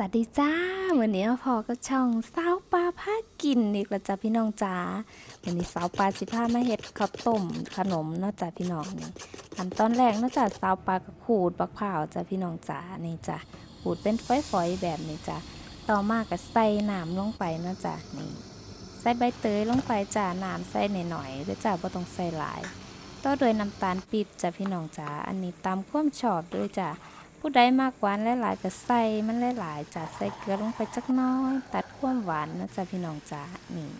วัสดีจ้าวันนี้พอก็ช่องสาวปลาพากินอีกแล้วจ้าพี่น้องจ้าวันนี้สาวปลาสิพามาเฮ็ดข้าวต้มขนมเนาะจ้าพี่น้องนี่ขั้นตอนแรกเนาะจ้าสาวปลาก็ขูดบักพร้าจ้าพี่น้องจ้านี่จ้าขูดเป็นฝอยๆแบบนี้จ้าต่อมาก็ใส่น้ำลงไปเนาะจ้านี่ใส่ใบเตยลงไปจ้าน้ำใส่หน่อยๆด้อจ้าบ่ต้องใส่หลาย ต่อด้วยน้ำตาลปี๊บจ้าพี่น้องจ้าอันนี้ตามความชอบด้วยจ้า ผู้ใดมากหวานหลายๆก็ใส่มันหลายๆจ้ะใส่เกลือลงไปจักน้อย ตัดความหวานนะจ๊ะพี่น้องจ้านี่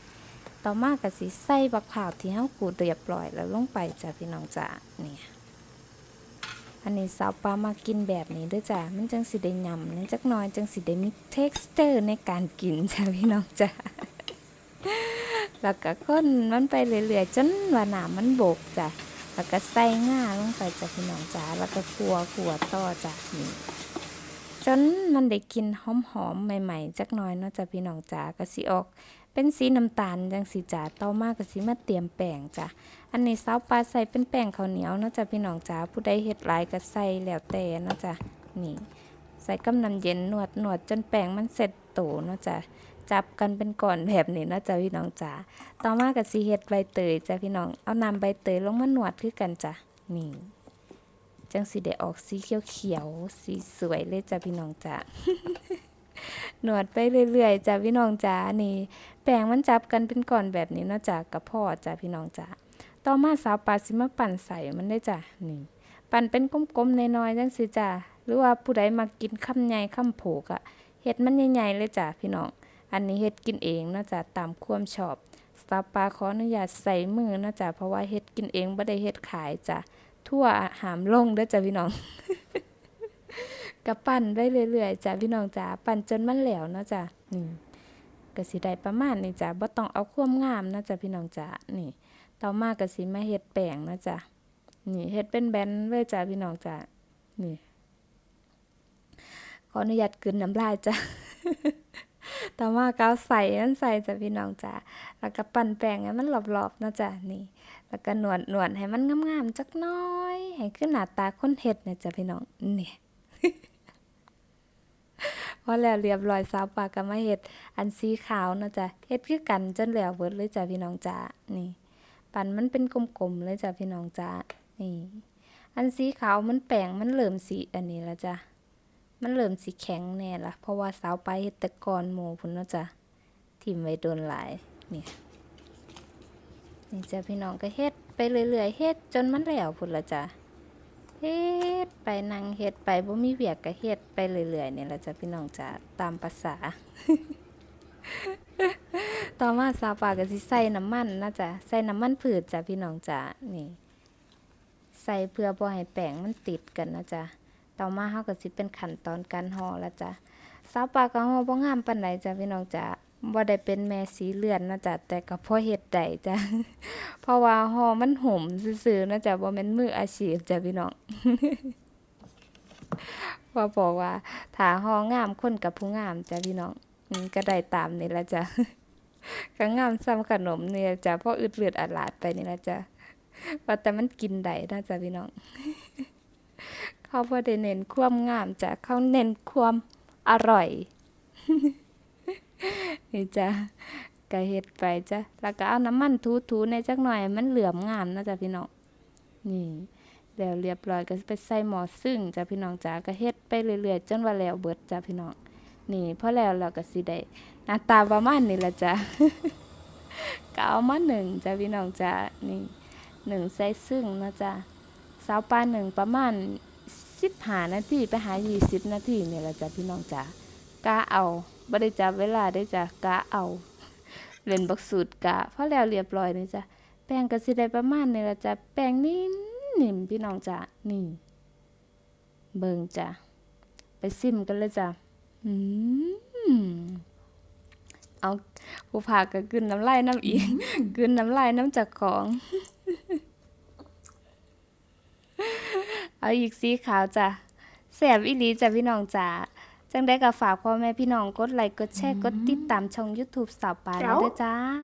ต่อมาก็สิใส่บักขาวที่เฮาขูดเรียบร้อยแล้วลงไปจ้ะพี่น้องจ้านี่อันนี้สาวปลามากินแบบนี้ด้วยจ้ะมันจังสิได้ยำในจักน้อยจังสิได้มี texture ในการกินจ้ะพี่น้องจ้าแล้วก็คนมันไปเรื่อยๆจนว่าน้ำมันบกจ้ะ แล้วก็ใส่ง่าลงไปจ้ะพี่น้องจ๋าแล้วก็ขัวขัวต่อจากนี้จนมันได้กลินหอมๆใหม่ๆจักหน่อยเนาะจ้ะพี่น้องจ๋าก็สิออก เป็นสีน้ำตาลจังสีจ๋าต่อมากก็สิมาเตรียมแป้งจ้ะอันนี้สาวปลาใส่เป็นแป้งข้าวเหนียวเนาะจ้ะพี่น้องจ๋าผู้ใดเฮ็ดหลายก็ใส่แล้วแต่เนาะจ้ะนี่ ใส่กำน้ำเย็นนวดนวดจนแป้งมันเสร็จโตเนาะจ้ะจับกันเป็นก่อนแบบนี้นาะจ้ะพี่น้องจ๋าต่อมากับสีเฮ็ดใบเตยจ้ะพี่น้องเอาน้ำใบเตยลงมาหนวดคือกันจ้ะนี่จังสีได้ออกสีเขียวๆสีสวยเลยจ้ะพี่น้องจ้ะหนวดไปเรื่อยๆจ้ะพี่น้องจ้านี่ แป้งมันจับกันเป็นก่อนแบบนี้นาะจ้ะกับพ่อจ้ะพี่น้องจ้าต่อมาสาวปลาสิมาปั่นใส่มันได้จ้ะนี่ปั่นเป็นกลมๆน้อยๆจังสิจ้ะหรือว่าผู้ใดมากินคำใหญ่คำโผกอะเฮ็ดมันใหญ่ๆเลยจ้ะพี่น้อง อันนี้เฮ็ดกินเองนาะจ้ะตามความชอบสตาปลาขออนุญาตใส่มือนะจ๊ะเพราะว่าเฮ็ดกินเองบ่ได้เฮ็ดขายจ้ะทั่วหามลงเด้อจ้ะพี่น้องก็ปั่นได้เรื่อยๆจ้ะพี่น้องจ้ะปั่นจนมันแหลวนาะจ้ะนี่ก็สิได้ประมาณนี้จ้ะบ่ต้องเอาความงามนะจ้ะพี่น้องจ้ะนี่ต่อมาก็สิมาเฮ็ดแป้งนะจ้ะนี่เฮ็ดเป็นแบนเลยจ้ะพี่น้องจ้ะนี่ขออนุญาตกลืนน้ำลายจ้ะ ต่อมาก็เอาใส่มันใส่จ้ะพี่น้องจ้ะแล้วก็ปั่นแป้งให้มันรอบๆนะจ้ะนี่ แล้วก็หนวดหนวดให้มันงามๆจักน้อย ให้ขึ้นหน้าตาคนเฮ็ดนะจ้ะพี่น้องนี่พอแล้วเรียบร้อยสาวปากก็มาเฮ็ดอันสีขาวนะจ้ะเฮ็ดคือกันจนแล้วเบิดเลยจ้ะพี่น้องจ้ะนี่ ปั่นมันเป็นกลมๆเลยจ้ะพี่น้องจ้ะนี่ อันสีขาวมันแป้งมันเริ่มสีอันนี้แล้วจ้ะ มันเริ่มสิแข็งแน่ละเพราะว่าสาวไปเฮต่ก่อนหมู่พุ่นเนาะจ้ะทิ่มไว้โดนหลายนี่ยนี่จ้ะพี่น้องก็เฮ็ดไปเรื่อยๆเฮ็ดจนมันแล้วพุ่นละจ้ะเฮ็ดไปนั่งเฮ็ดไปบ่มีเวียกก็เฮ็ดไปเรื่อยๆเนี่ยละจ้ะพี่น้องจ้ะตามภาษา ต่อมาสาวปลาก็สิใส่น้ำมันนะจ้ะใส่น้ำมันพืชจ้ะพี่น้องจ้ะนี่ ใส่เพื่อบ่ให้แป้งมันติดกันนะจ๊ะ ต่อมาเฮาก็สิเป็นขั้นตอนการห่อแล้วจ้ะสาวปลาก็ห่อบ่งามปานใดจ้ะพี่น้องจ้ะบ่ได้เป็นแม่สีเลือนนะจ๊ะแต่ก็พอเฮ็ดได้จ้ะเพราะว่าห่อมันห่มซื่อๆนะจ๊ะบ่แม่นมืออาชีพจ้ะพี่น้องว่าบอกว่าถ้าห่องามคนกับผู้งามจ้ะพี่น้องก็ได้ตามนี่ละจ้ะก็งามซ้ำขนมนี่ละจ้ะเพราะอึดเลือดอาดลาดไปนี่ละจ้ะว่าแต่มันกินได้นะจ้ะพี่น้อง เขาบ่ได้เน้นความงามจ้ะเขาเน้นความอร่อยนี่จ้ะก็เฮ็ดไปจ้ะแล้วก็เอาน้ำมันถูๆในจักหน่อย มันเหลือมงามนะจ้ะพี่น้องนี่แล้วเรียบร้อยก็ไปใส่หม้อซึ่งจ้ะพี่น้องจ้ะก็เฮ็ดไปเรื่อยๆจนว่าแล้วเบิดจ้ะพี่น้องนี่พอแล้วเราก็สิได้หน้าตาประมาณนี้ละจ้ะก็เอามาหนึ่งจ้ะพี่น้องจ้ะนี่หนึ่งใส่ซึ่งนะจ้ะสาวปลาหนึ่งประมาณ สิบหานาทีไปหายีสิบนาทีเนี่ยละจ้ะพี่น้องจ๋ากะเอาบ่ได้จับเวลาได้จ้ะกะเอาเล่นบักสูตรกะพอแล้วเรียบร้อยนี่จ้ะแป้งก็สิได้ประมาณนี่ละจ้ะแป้งนิ่มนิ่มพี่น้องจ๋านี่ เบิ่งจ้ะไปซิมกันเลยจ้ะอืมเอาผู้พาก็กลืนน้ำลายน้ำอีกกลืนน้ำลายน้ำจากของ เอาอีกสีขาวจ้ะแสบอีหลีจ้ะพี่น้องจ้าจังได้ก็ฝากพ่อแม่พี่น้องกดไลค์กดแชร์กดติดตามช่อง YouTube สาวปานแล้วยจ้า